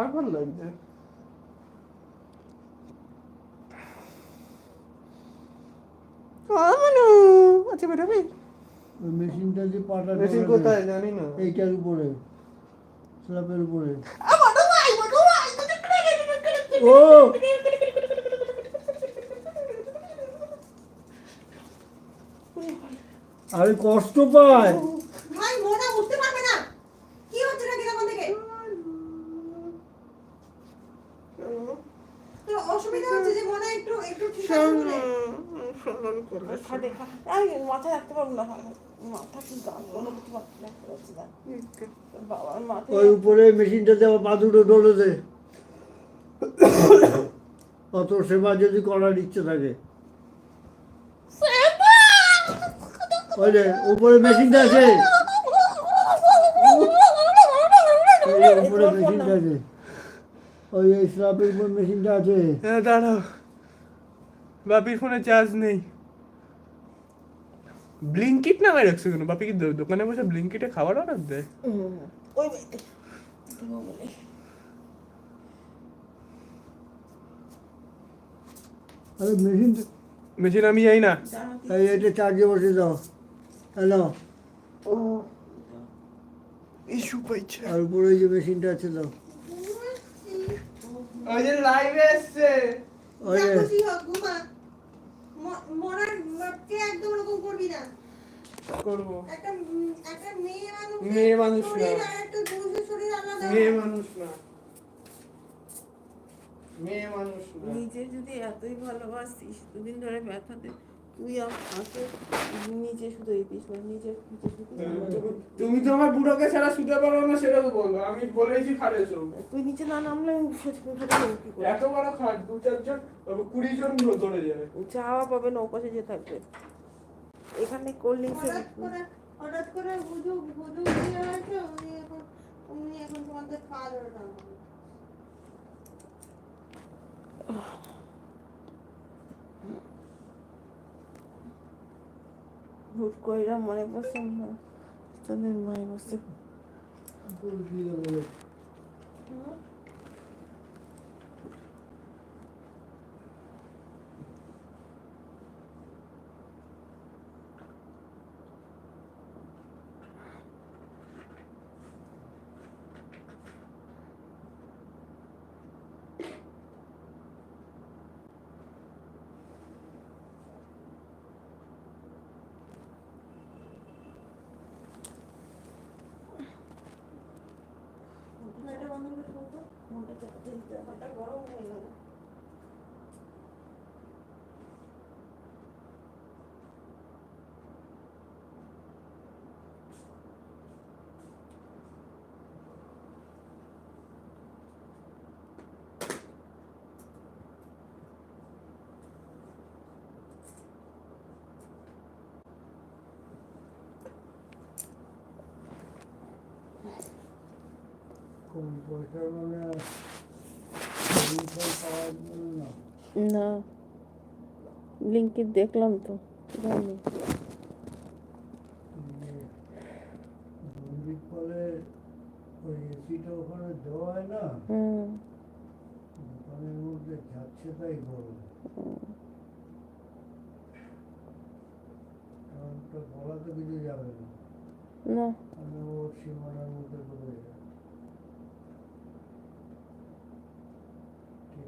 খাবার লাগছে আচ্ছা ওই মেশিনটা যে পাটা মেশিন কোথায় জানি না এইটার উপরে স্ল্যাবের উপরে ও আরে কষ্ট পায় ভাই মোনা উঠতে পারবে না কি হচ্ছে নাকি তখন থেকে তো অসুবিধা হচ্ছে যে মোনা একটু একটু ঠিক আছে বলে। খাটে আমি মাথায় রাখতে পারব না। মাথা কি গান কোনো কিছু মাথায় রাখতে পারছি না। বাবার মাথায় ওই উপরে মেশিনটা দেওয়া পা দুটো ডলে দে। অত সেবা যদি করার ইচ্ছে থাকে। ওই যে উপরে মেশিনটা আছে এই যে উপরে মেশিনটা আছে ওই মেশিনটা আছে। হ্যাঁ দাঁড়াও। বাপির ফোনে চার্জ নেই। ব্লিঙ্কিট নামাই রাখছো কেন? বাপি কি দোকানে বসে ব্লিঙ্কিটে খাবার অর্ডার দেয়? ওই আরে মেশিন মেশিন আমি যাই না। এই এটা চার্জে বসে দাও। হ্যালো। ইস্যু পাইছে। আর উপরে ওই যে মেশিনটা আছে দাও। ওই যে লাইভে এসছে। ওই যে। খুশি হোক, ঘুমা। ম- মোনার একদম ওরকম করবি না। করব। একটা একটা মেয়ে মানুষ মেয়ে মানুষ না। একটা পুরুষের শরীর আলাদা। মেয়ে মানুষ না। মেয়ে মানুষ না। নিজে যদি এতই ভালোবাসিস দুদিন ধরে ব্যথা দে তুই আমাকে নিচে শুধু এই নিজে নিচে তুমি তো আমার বুড়োকে ছাড়া শুতে পারো না সেটা তো বলো। আমি বলেছি শো তুই নিচে না নামলে আমি এত বড় খাট দু চারজন তবে কুড়ি জন ধরে যাবে। চাওয়া পাবে না ওপাশে যে থাকবে। এখানে কোল্ড ড্রিঙ্কসের হঠাৎ করে হঠাৎ করে হুজু হুজু দিয়ে হয়েছে উনি এখন উনি এখন তোমাদের দাওয়া না। হুট কইরা মনে পড়ছে না তোদের মায়ের বসে 工作什么的。না। লিঙ্কিত দেখলাম তো জানি। ওই এসিটা ওখানে দেওয়া হয় না? দোকানের মধ্যে যাচ্ছে তাই গরম বলা তো কিছু যাবে না। ওর সীমানার মধ্যে ঠিক আছে ছাদে গেছে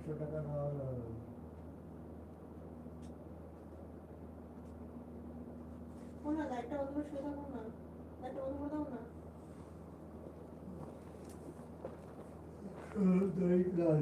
একশো টাকা নেওয়া হলো। না লাইটটা বন্ধ করে শুয়ে থাকো না। লাইটটা বন্ধ করে দাও না। দই লাল